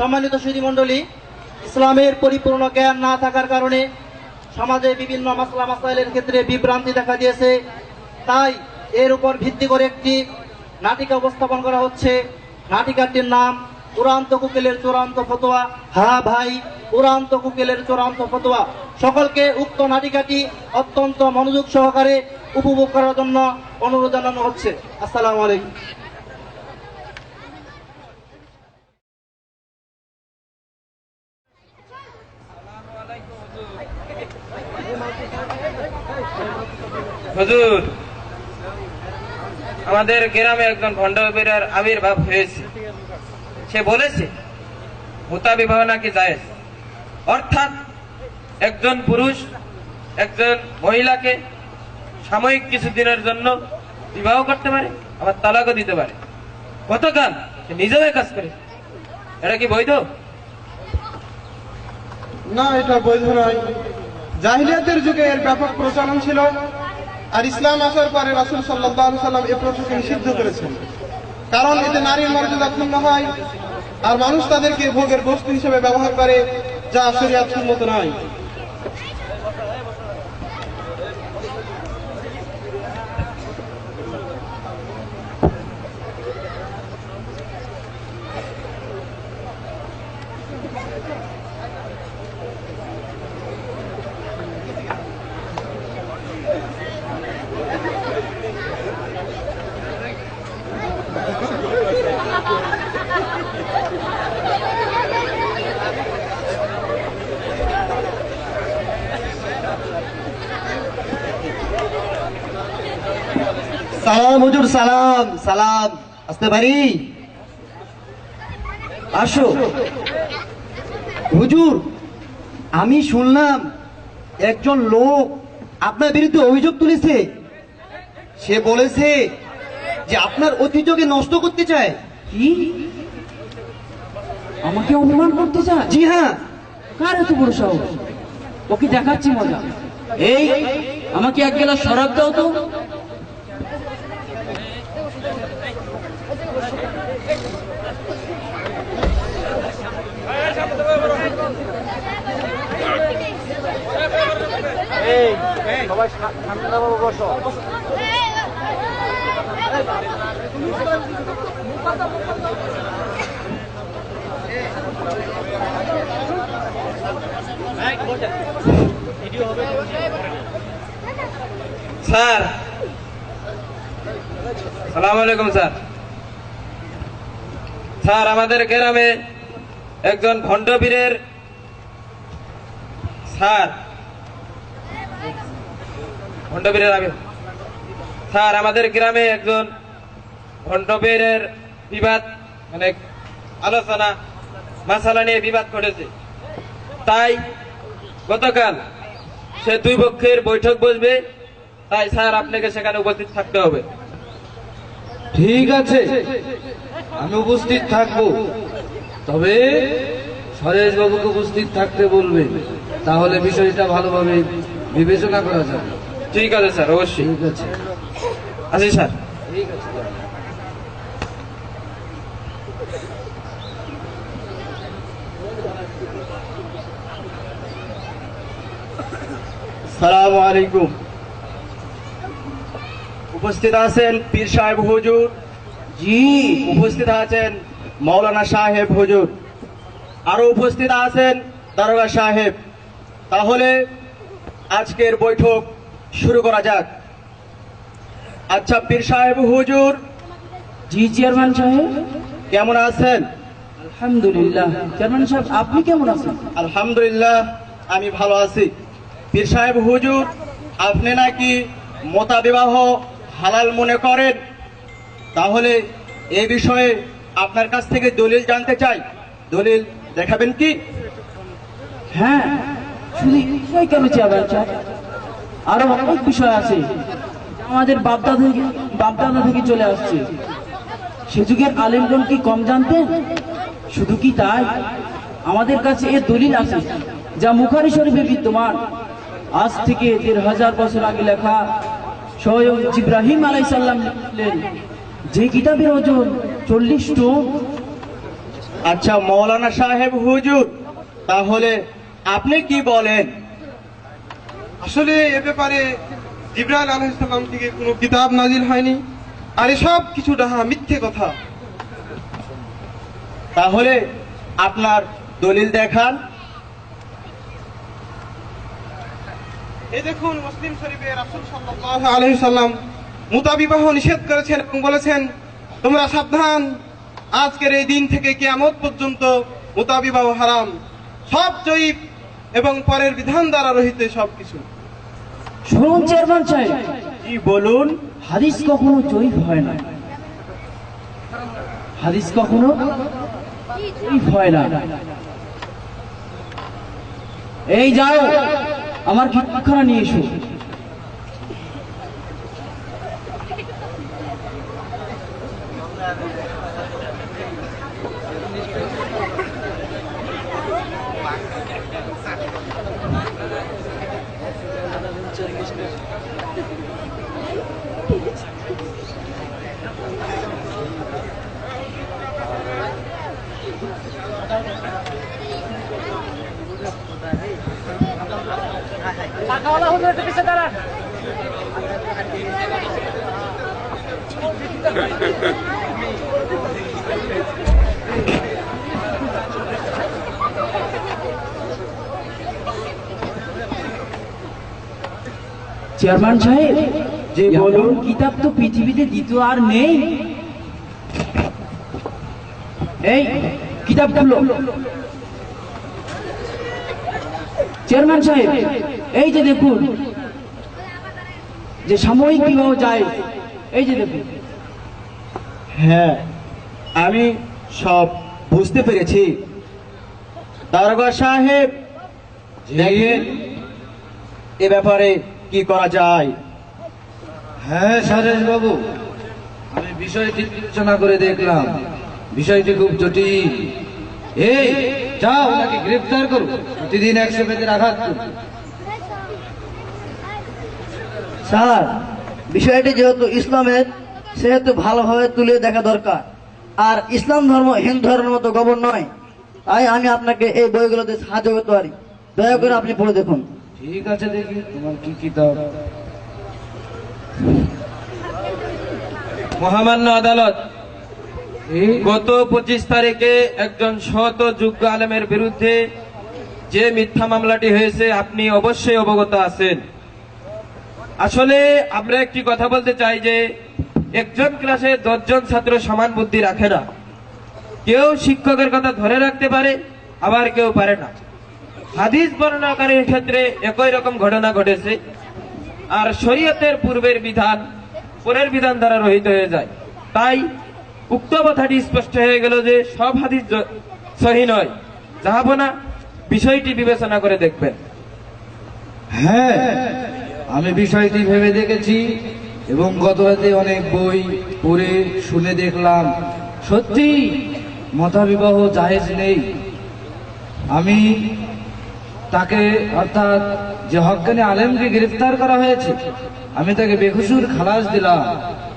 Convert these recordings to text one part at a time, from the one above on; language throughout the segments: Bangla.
সম্মানিত সুধী মণ্ডলী ইসলামের পরিপূর্ণ জ্ঞান না থাকার কারণে সমাজে বিভিন্ন মাসলা মাসাইলের ক্ষেত্রে বিভ্রান্তি দেখা দিয়েছে। তাই এর উপর ভিত্তি করে একটি নাটিকা উপস্থাপন করা হচ্ছে। নাটিকাটির নাম চূড়ান্ত কুকিলের চূড়ান্ত ফতোয়া। হা ভাই চূড়ান্ত কুকিলের চূড়ান্ত ফতোয়া। সকলকে উক্ত নাটিকাটি অত্যন্ত মনোযোগ সহকারে উপভোগ করার জন্য অনুরোধ জানানো হচ্ছে। আসসালামু আলাইকুম। হুজুর, আমাদের গ্রামে একজন ভণ্ডবীর আবির্ভাব হয়েছে। সে বলেছে মুতা বিবাহ নাকি যায় অর্থাৎ একজন পুরুষ, একজন মহিলাকে সাময়িক কিছু দিনের জন্য বিবাহ করতে পারে, আবার তালাকও দিতে পারে। গতকাল সে নিজেও কাজ করে এটা কি বৈধ? না, এটা বৈধ নয়। জাহিলিয়াতের যুগে এর ব্যাপক প্রচলন ছিল আর ইসলাম আসার পরে রাসুল সাল্লাহ সাল্লাম এ প্রথাকে নিষিদ্ধ করেছেন। কারণ এতে নারীর মর্যাদা ক্ষুণ্ণ হয় আর মানুষ তাদেরকে ভোগের বস্তু হিসেবে ব্যবহার করে, যা শরিয়াত সম্মত নয়। সালাম হুজুর সালাম সালাম। আসতে পারি? আসো। হুজুর আমি শুনলাম একজন লোক আপনার বিরুদ্ধে অভিযোগ তুলেছে। সে বলেছে যে আপনার ঐতিহ্যকে নষ্ট করতে চায়। কি? আমাকে অপমান করতে চায়? জি হ্যাঁ। কার এত বড় সাহস? ওকে দেখাচ্ছি মজা। এই আমাকে এক গেলা শরাব দাও তো। স্যার। সালাম আলাইকুম স্যার। স্যার আমাদের গ্রামে একজন ভণ্ডবীরের স্যার ভণ্ডবীরের আমি স্যার, আমাদের গ্রামে একজন ভণ্ডবীরের বিবাদ মানে আলোচনা মাসালা নিয়ে বিবাদ ঘটেছে। তাই গতকাল সে দুই পক্ষের বৈঠক বসবে। তাই স্যার, আপনাকে সেখানে উপস্থিত থাকতে হবে। ঠিক আছে, আমি উপস্থিত থাকব। তবে সরেশ বাবুকে উপস্থিত থাকতে বলবে। তাহলে বিষয়টা ভালোভাবে বিবেচনা করা যাবে। ঠিক আছে স্যার অবশ্যই। ঠিক আছে। আসি স্যার। ঠিক আছে সালাম আলাইকুম। উপস্থিত আছেন পীর সাহেব হুজুর? জি। উপস্থিত আছেন মৌলানা সাহেব হুজুর। আরও উপস্থিত আছেন দারোগা সাহেব। তাহলে আজকের বৈঠক শুরু করা যাক। আচ্ছা পীর সাহেব হুজুর। জি চেয়ারম্যান সাহেব। কেমন আছেন? আলহামদুলিল্লাহ। চেয়ারম্যান সাহেব আপনি কেমন আছেন? আলহামদুলিল্লাহ আমি ভালো আছি। পীর সাহেব হুজুর আপনি নাকি মোতা বিবাহ হালাল মনে করেন? তাহলে এই বিষয়ে আপনার কাছ থেকে দলিল জানতে চাই। দলিল দেখাবেন কি? হ্যাঁ কেন চেয়ারম্যান সাহেব? আরও অনেক বিষয় আছে। আমাদের বাপদাদা থেকে বাপদাদা থেকে চলে আসছে। সে যুগের আলেমগণ কি কম জানতেন শুধু কি তাই? আমাদের কাছে এ দলিল আছে, যা মুখারি শরীফে বিদ্যমান। আজ থেকে দেড় হাজার বছর আগে লেখা স্বয়ং ইব্রাহিম আলাইসাল্লাম লিখলেন। যে কিতাবের ওজন চল্লিশ টন। আচ্ছা মৌলানা সাহেব, হুজুর, তাহলে আপনি কি বলেন? আসলে এ ব্যাপারে জিব্রাইল আলাইসাল্লাম থেকে কোনো কিতাব নাজিল হয়নি। আর এসব কিছু ডাহা মিথ্যে কথা। তাহলে আপনার দলিল দেখান। এই দেখুন, মুসলিম রাসূল নিষেধ করেছেন এবং বলেছেন, তোমরা সাবধান, আজকের এই দিন থেকে কিয়ামত পর্যন্ত মুতাবিবাহ হারাম। সব এবং পরের বিধান দ্বারা রহিত সবকিছু। শুনুন চেয়ারম্যান সাহেব বলুন। হাদিস কখনো জয়ী হয় না। হাদিস কখনো হয় না। এই যাও আমার কিতাবখানা নিয়ে এসো। চেয়ারম্যান সাহেব যে বলুন। কিতাব তো পৃথিবীতে দ্বিতীয় আর নেই। এই কিতাবগুলো চেয়ারম্যান সাহেব এই যে দেখুন যে সাময়িক বিবাহ যায় এই যে দেখুন। হ্যাঁ আমি সব বুঝতে পেরেছি। দারোগা সাহেব দেখেন এ ব্যাপারে কি করা যায়। হ্যাঁ সারেশ বাবু আমি বিষয়টি বিবেচনা করে দেখলাম। বিষয়টি খুব জটিল। এই যাও ওনাকে গ্রেফতার করো প্রতিদিন একশো পেজের আঘাত করো স্যার বিষয়টি যেহেতু ইসলামের সেহেতু ভালোভাবে তুলে দেখা দরকার। আর ইসলাম ধর্ম হিন্দু ধর্মের মতো গবর নয়। তাই আমি আপনাকে এই বইগুলোতে সাহায্য করতে পারি। দয়া করে আপনি পড়ে দেখুন। ঠিক আছে দেখি তোমার কি কিতাব। মহামান্য আদালত গত পঁচিশ তারিখে একজন শত যোগ্য আলেমের বিরুদ্ধে যে মিথ্যা মামলাটি হয়েছে আপনি অবশ্যই অবগত আছেন। আসলে আমরা একটি কথা বলতে চাই যে একজন ক্লাসে দশজন ছাত্র সমান বুদ্ধি রাখে না। কেউ শিক্ষকের কথা ধরে রাখতে পারে, আবার কেউ পারে না। হাদিস বর্ণনাকারীর ক্ষেত্রে একই রকম ঘটনা ঘটেছে। আর শরীয়তের পূর্বের বিধান, পরের বিধান দ্বারা রহিত হয়ে যায়। তাই উক্ত কথাটি স্পষ্ট হয়ে গেল যে সব হাদিস সহি নয়। যাহাবনা বিষয়টি বিবেচনা করে দেখবেন। হ্যাঁ। আমি বিষয়টি ভেবে দেখেছি এবং গত রাতে অনেক বই পড়ে শুনে দেখলাম। সত্যি, মতাবিবাহ জাহেজ নেই। আমি তাকে, অর্থাৎ যে হকানি আলেমকে গ্রেফতার করা হয়েছে, আমি তাকে বেকসুর খালাস দিলাম।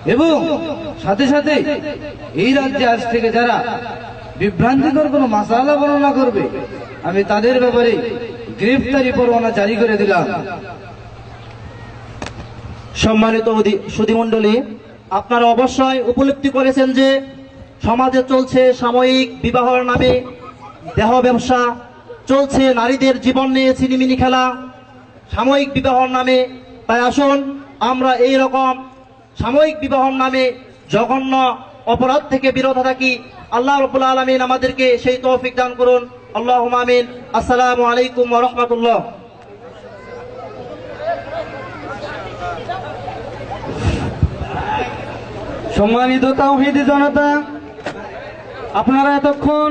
এবং সাথে সাথে এই রাজ্যে আজ থেকে যারা বিভ্রান্তিকর কোনো মাসালা বর্ণনা করবে, আমি তাদের ব্যাপারে গ্রেফতারি পরোয়ানা জারি করে দিলাম। সম্মানিত সুধীমণ্ডলী, আপনারা অবশ্যই উপলব্ধি করেছেন যে সমাজে চলছে সাময়িক বিবাহর নামে দেহ ব্যবসা, চলছে নারীদের জীবন নিয়ে ছিনিমিনি খেলা, সাময়িক বিবাহর নামে। তাই আসুন, আমরা এই রকম সাময়িক বিবাহর নামে জঘন্য অপরাধ থেকে বিরত থাকি। আল্লাহ রবুল্লা আলমিন আমাদেরকে সেই তৌফিক দান করুন। আল্লাহ আমিন। আসসালামু আলাইকুম রহমতুল্লাহ। সম্মানিত তাওহিদি জনতা আপনারা এতক্ষণ